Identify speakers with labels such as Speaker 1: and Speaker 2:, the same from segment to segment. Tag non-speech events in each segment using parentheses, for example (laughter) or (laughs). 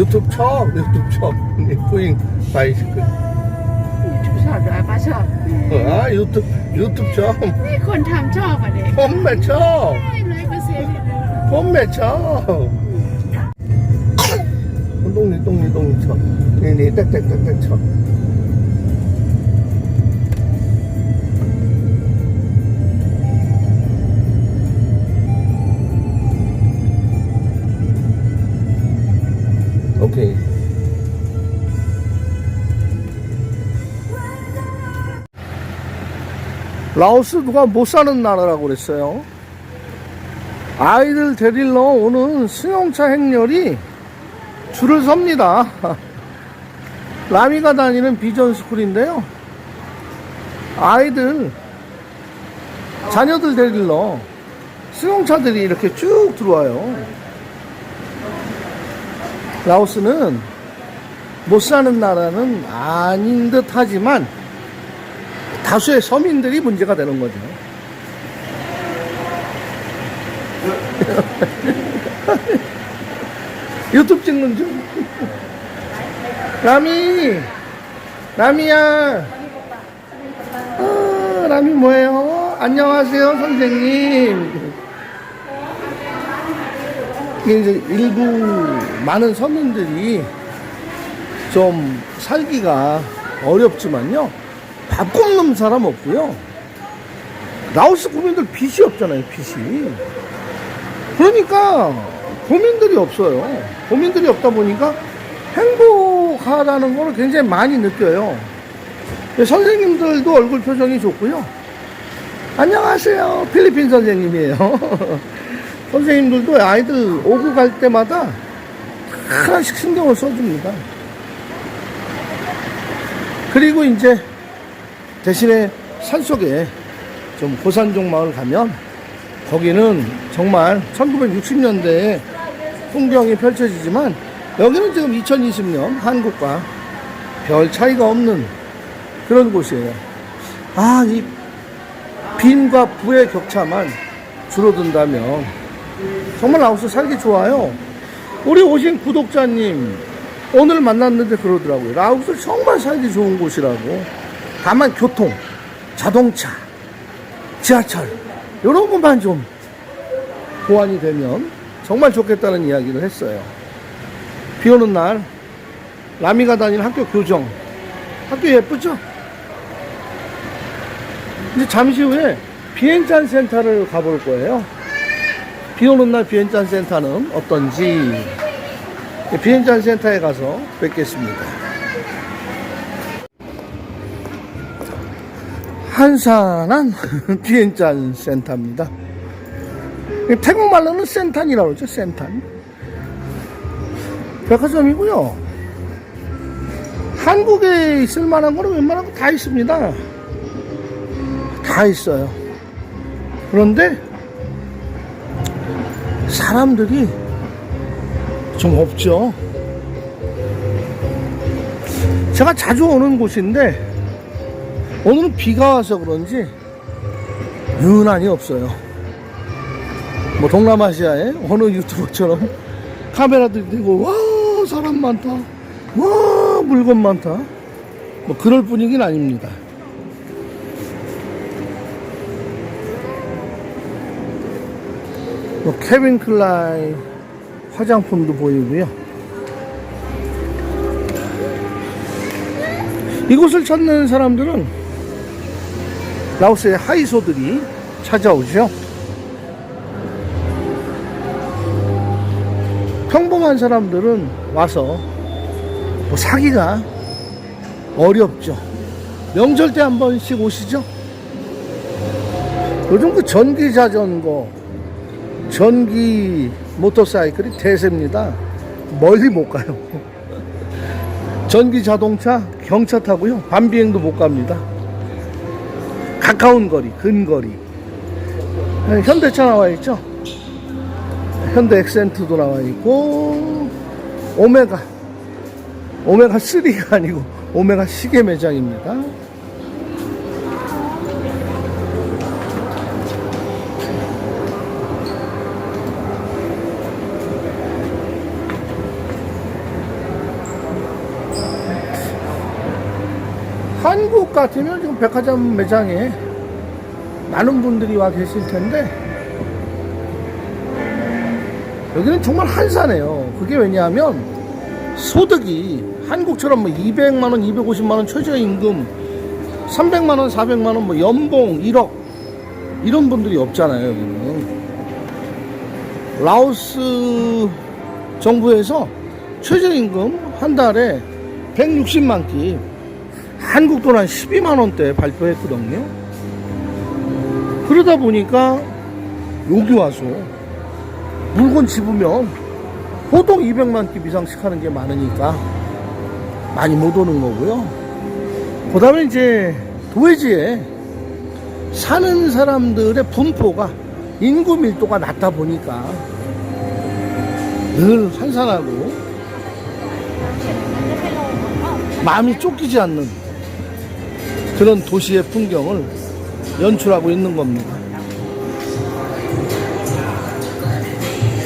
Speaker 1: YouTube 쳐 YouTube 쳐 뿌잉
Speaker 2: 바이 YouTube ชอบหรือป้าชอบ
Speaker 1: 아 유튜브 유튜브 쳐
Speaker 2: นี่คนทำชอบอะเด็ก
Speaker 1: 폼매 쳐 ใช่
Speaker 2: เลยเปอร์เซ็นต์
Speaker 1: เลย 폼매 쳐 동네 동네 동네 쳐 네네 딱딱딱딱 쳐 라오스 누가 못 사는 나라라고 그랬어요. 아이들 데리러 오는 승용차 행렬이 줄을 섭니다. (laughs) 라미가 다니는 비전 스쿨인데요. 아이들, 자녀들 데리러 승용차들이 이렇게 쭉 들어와요. 라오스는 못 사는 나라는 아닌 듯 하지만 다수의 서민들이 문제가 되는 거죠. (laughs) 유튜브 찍는 중. 라미, 라미야. 아, 라미 뭐예요? 안녕하세요, 선생님. 이제 일부 많은 서민들이 좀 살기가 어렵지만요. 밥 굶는 사람 없고요. 라오스 국민들 빚이 없잖아요, 빚이. 그러니까 고민들이 없어요. 고민들이 없다 보니까 행복하다는 걸 굉장히 많이 느껴요. 선생님들도 얼굴 표정이 좋고요. 안녕하세요. 필리핀 선생님이에요. (laughs) 선생님들도 아이들 오고 갈 때마다 하나씩 신경을 써줍니다. 그리고 이제 대신에 산속에 좀 고산종 마을 가면 거기는 정말 1960년대에 풍경이 펼쳐지지만 여기는 지금 2020년 한국과 별 차이가 없는 그런 곳이에요. 아, 이 빈과 부의 격차만 줄어든다면 정말 라오스 살기 좋아요. 우리 오신 구독자님 오늘 만났는데 그러더라고요. 라오스 정말 살기 좋은 곳이라고. 다만 교통, 자동차, 지하철 이런 것만 좀 보완이 되면 정말 좋겠다는 이야기를 했어요. 비 오는 날 라미가 다니는 학교 교정 학교 예쁘죠? 이제 잠시 후에 비엔짠 센터를 가볼 거예요. 비 오는 날 비엔짠 센터는 어떤지 비엔짠 센터에 가서 뵙겠습니다. 한산한 (laughs) 비엔짠 센터입니다. 태국 말로는 센탄이라고 그러죠, 센탄. 백화점이고요. 한국에 있을 만한 거는 웬만한 거 다 있습니다. 다 있어요. 그런데 사람들이 좀 없죠. 제가 자주 오는 곳인데 오늘은 비가 와서 그런지 유난히 없어요. 뭐 동남아시아의 어느 유튜버처럼 (laughs) 카메라도 들고 와 사람 많다. 와 물건 많다. 뭐 그럴 분위기는 아닙니다. 뭐 케빈 클라인 화장품도 보이고요. 이곳을 찾는 사람들은 라오스의 하이소들이 찾아오죠. 평범한 사람들은 와서 뭐 사기가 어렵죠. 명절 때 한 번씩 오시죠. 요즘 그 전기 자전거, 전기 모터사이클이 대세입니다. 멀리 못 가요. 전기 자동차, 경차 타고요. 밤비행도 못 갑니다. 가까운 거리, 근거리. 네, 현대차 나와 있죠? 현대 엑센트도 나와 있고, 오메가. 오메가 3가 아니고, 오메가 시계 매장입니다. 한국 같으면 지금 백화점 매장에 많은 분들이 와 계실 텐데 여기는 정말 한산해요. 그게 왜냐하면 소득이 한국처럼 뭐 200만 원, 250만 원 최저임금, 300만 원, 400만 원, 뭐 연봉 1억 이런 분들이 없잖아요. 여기는. 라오스 정부에서 최저임금 한 달에 160만 끼 한국 돈 한 12만 원대 발표했거든요. 그러다 보니까 여기 와서 물건 집으면 보통 200만 끼 이상씩 하는 게 많으니까 많이 못 오는 거고요. 그 다음에 이제 도해지에 사는 사람들의 분포가 인구 밀도가 낮다 보니까 늘 한산하고 마음이 쫓기지 않는 그런 도시의 풍경을 연출하고 있는 겁니다.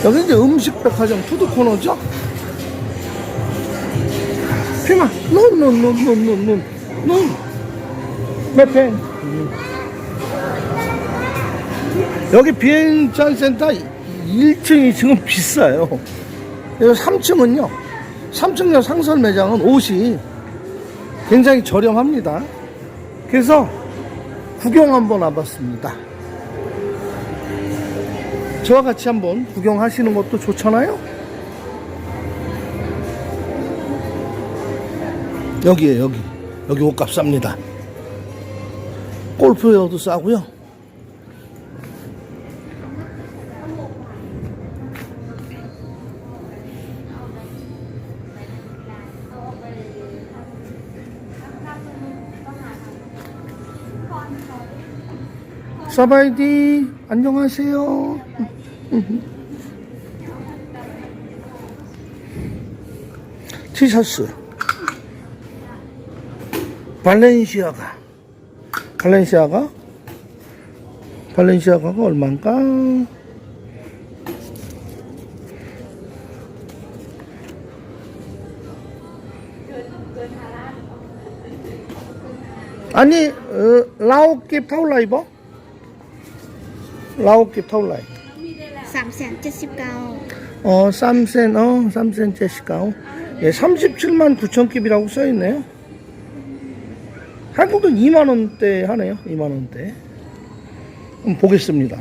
Speaker 1: 여기 이제 음식 백화점 푸드 코너죠? 피마, 논논논논논논 논. 메팽. 여기 비행장 센터 1층, 2층은 비싸요. 그래서 3층은요. 3층 상설 매장은 옷이 굉장히 저렴합니다. 그래서 구경 한번 와봤습니다. 저와 같이 한번 구경하시는 것도 좋잖아요? 여기에 여기. 여기 옷값 쌉니다. 골프웨어도 싸고요. 사바이디 안녕하세요. 티셔츠 발렌시아가 발렌시아가 발렌시아가가 얼마인가? 아니 어, 라오끼 타올라 입어? 라오끼 타올라 입어
Speaker 3: 3แสนเจ็ดสิบเก้า
Speaker 1: 어, 쌈센, 어, 쌈센 제시카오. 예, 37만 9천 깁이라고 써있네요. 한국은 2만원대 하네요. 2만원대. 한번 보겠습니다.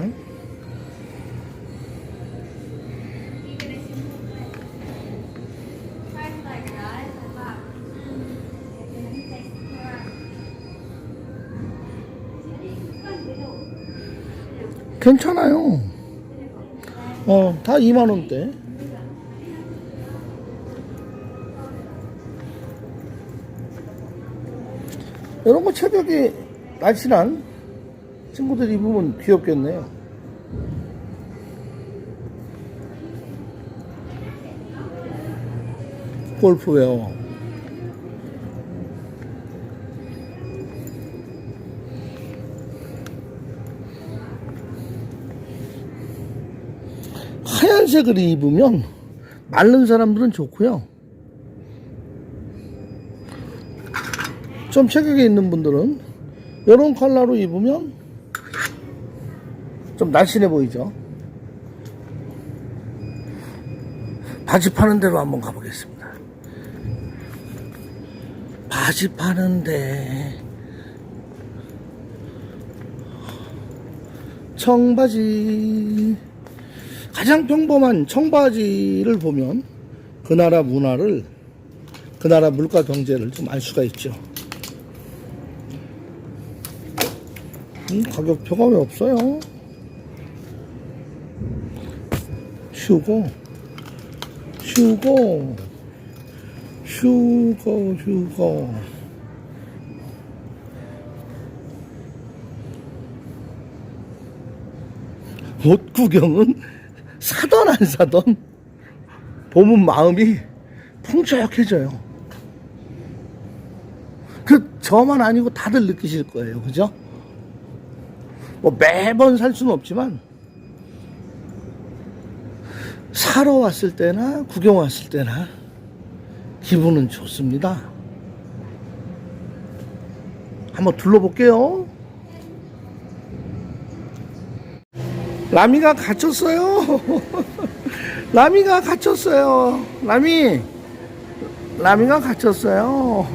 Speaker 1: 괜찮아요. 어, 다 2만원대. 이런 거 체격이 날씬한 친구들 입으면 귀엽겠네요. 골프웨어. 하얀색을 입으면 마른 사람들은 좋고요. 좀 체격이 있는 분들은 이런 컬러로 입으면 좀 날씬해 보이죠. 바지 파는 데로 한번 가보겠습니다. 바지 파는데 청바지 가장 평범한 청바지를 보면 그 나라 문화를 그 나라 물가 경제를 좀 알 수가 있죠. 음, 가격표가 왜 없어요? 휴고, 휴고, 휴고, 휴고. 옷 구경은 안 사던 보면 마음이 풍족해져요. 그 저만 아니고 다들 느끼실 거예요. 그죠? 뭐 매번 살 수는 없지만 사러 왔을 때나 구경 왔을 때나 기분은 좋습니다. 한번 둘러볼게요. 라미가 갇혔어요. (laughs) 라미가 갇혔어요. 라미. 라미가 갇혔어요.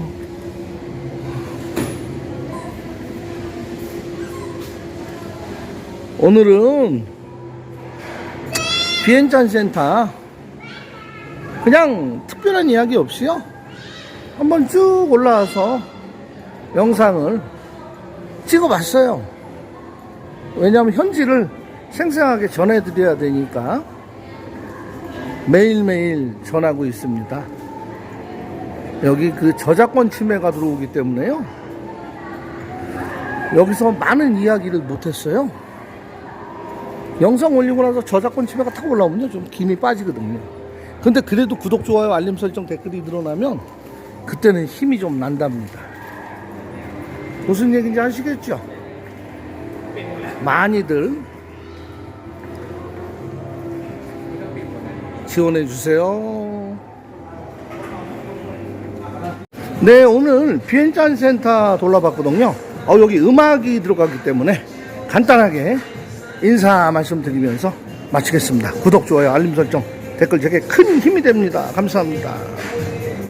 Speaker 1: 오늘은 비엔짠 센터 그냥 특별한 이야기 없이요. 한번 쭉 올라와서 영상을 찍어봤어요. 왜냐하면 현지를 생생하게 전해드려야 되니까 매일매일 전하고 있습니다. 여기 그 저작권 침해가 들어오기 때문에요. 여기서 많은 이야기를 못했어요. 영상 올리고 나서 저작권 침해가 탁 올라오면요. 좀 김이 빠지거든요. 근데 그래도 구독, 좋아요, 알림 설정, 댓글이 늘어나면 그때는 힘이 좀 난답니다. 무슨 얘기인지 아시겠죠? 많이들 지원해 주세요. 네, 오늘 비엔짠 센터 돌아봤거든요. 어, 여기 음악이 들어가기 때문에 간단하게 인사 말씀드리면서 마치겠습니다. 구독, 좋아요, 알림 설정, 댓글 제게 큰 힘이 됩니다. 감사합니다.